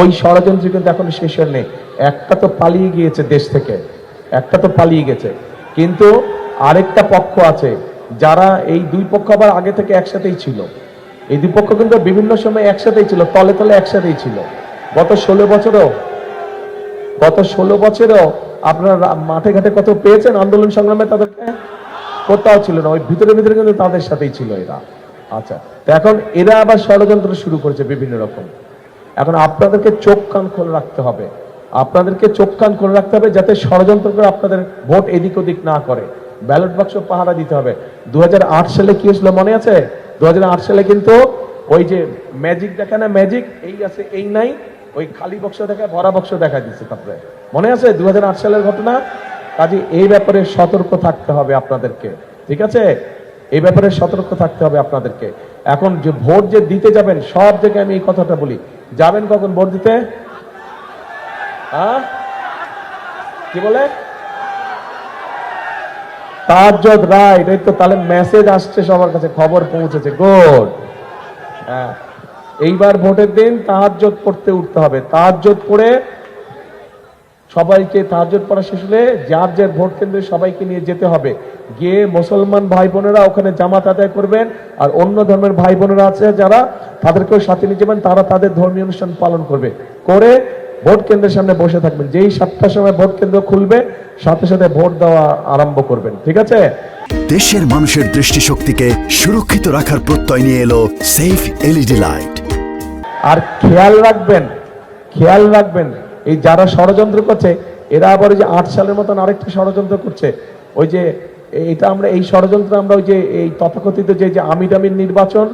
ওই ষড়যন্ত্র কিন্তু এখন শেষ নেই একটা তো পালিয়ে গিয়েছে দেশ থেকে। একটা তো পালিয়ে গেছে। কিন্তু আরেকটা পক্ষ আছে, যারা এই দুই পক্ষ আবার আগে থেকে একসাথেই ছিল। এই দুই পক্ষ কিন্তু বিভিন্ন সময় একসাথেই ছিল, তলে তলে একসাথেই ছিল। গত ষোলো বছরও, গত ষোলো বছরেও আপনারা মাঠে ঘাটে কত পেয়েছেন আন্দোলন সংগ্রামে তাদেরকে কোথাও ছিল না, ওই ভিতরে ভিতরে কিন্তু তাদের সাথেই ছিল এরা। আচ্ছা তো এখন এরা আবার ষড়যন্ত্র শুরু করেছে বিভিন্ন রকম। এখন আপনাদেরকে চোখ কান খোলা রাখতে হবে। আপনাদেরকে চোখ কান খোলা রাখতে হবে যাতে ষড়যন্ত্র করে আপনাদের ভোট এদিক ওদিক না করে। ব্যালট বাক্স পাহারা দিতে হবে। দু হাজার আট সালে কি হয়েছিল মনে আছে? দুহাজার আট সালে কিন্তু ওই যে ম্যাজিক দেখে না ম্যাজিক এই আছে, এই নাই। ওই খালি বক্স দেখায় ভরা বক্স দেখা দিচ্ছে তারপরে। মনে আছে দু হাজার আট সালের ঘটনা? কাজে এই ব্যাপারে সতর্ক থাকতে হবে আপনাদেরকে। ঠিক আছে? এই ব্যাপারে সতর্ক থাকতে হবে আপনাদেরকে। এখন যে ভোট যে দিতে যাবেন, সব জায়গায় আমি এই কথাটা বলি। যাবেন কখন ভোট দিতে? হ্যাঁ? কি বলে? রাইট এই তো তাহলে মেসেজ আসছে সবার কাছে, খবর পৌঁছেছে গুড হ্যাঁ। এইবার ভোটের দিন তাহাজ্জত পড়তে উঠতে হবে। তাহাজ্জত পড়ে সবাইকে তাহাজ্জত পড়া শেষ হলে যার যার ভোট কেন্দ্রে সবাইকে নিয়ে যেতে হবে। গিয়ে মুসলমান ভাই বোনেরা ওখানে জামাত আদায় করবেন, আর অন্য ধর্মের ভাই বোনেরা আছে যারা তাদেরকেও সাথে নিয়ে যাবেন তারা তাদের ধর্মীয় অনুষ্ঠান পালন করবে। করে ভোট কেন্দ্রের সামনে বসে থাকবেন। যেই সাতটার সময় ভোট কেন্দ্র খুলবে সাথে সাথে ভোট দেওয়া আরম্ভ করবেন। ঠিক আছে? দেশের মানুষের দৃষ্টিশক্তিকে সুরক্ষিত রাখার প্রত্যয় নিয়ে এলো সেফ এলইডি লাইট আর খেয়াল রাখবেন খেয়াল রাখবেন এই যারা ষড়যন্ত্র করছে এরা আবার ওই যে আট সালের মতন আরেকটা ষড়যন্ত্র করছে। ওই যে এটা আমরা এই ষড়যন্ত্র আমরা ওই যে এই তথাকথিত যে আমির আমির নির্বাচন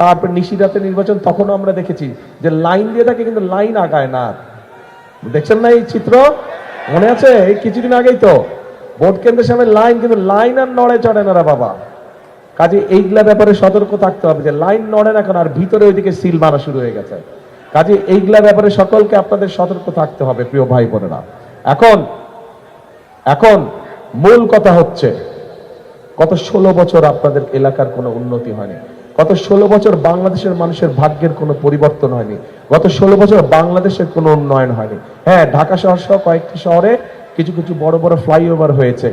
তারপর নিশিরাতের নির্বাচন, তখনও আমরা দেখেছি যে লাইন দিয়ে থাকে কিন্তু লাইন আগায় না। দেখছেন না এই চিত্র? মনে আছে? এই কিছুদিন আগেই তো। ভোট কেন্দ্রের সামনে লাইন, কিন্তু লাইন আর নড়ে চড়ে না বাবা। কাজে এইগুলা ব্যাপারে সতর্ক থাকতে হবে যে লাইন নড়ে না কেন, আর ভিতরে ওইদিকে সিল মারা শুরু হয়ে গেছে। কাজে এইগুলা ব্যাপারে সকলকে আপনাদের সতর্ক থাকতে হবে, প্রিয় ভাই বোনেরা। এখন এখন মূল কথা হচ্ছে, গত ষোলো বছর আপনাদের এলাকার কোনো উন্নতি হয়নি। গত ষোলো বছর বাংলাদেশের মানুষের ভাগ্যের কোনো পরিবর্তন হয়নি। গত ষোলো বছর বাংলাদেশের কোনো উন্নয়ন হয়নি। হ্যাঁ ঢাকা শহর সহ কয়েকটি শহরে কিছু কিছু বড় বড় ফ্লাইওভার হয়েছে,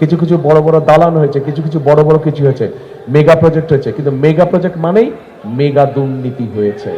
কিছু কিছু বড় বড় দালান হয়েছে, কিছু কিছু বড় বড় কিছু হয়েছে, মেগা প্রজেক্ট হয়েছে। কিন্তু মেগা প্রজেক্ট মানেই মেগা দুর্নীতি হয়েছে।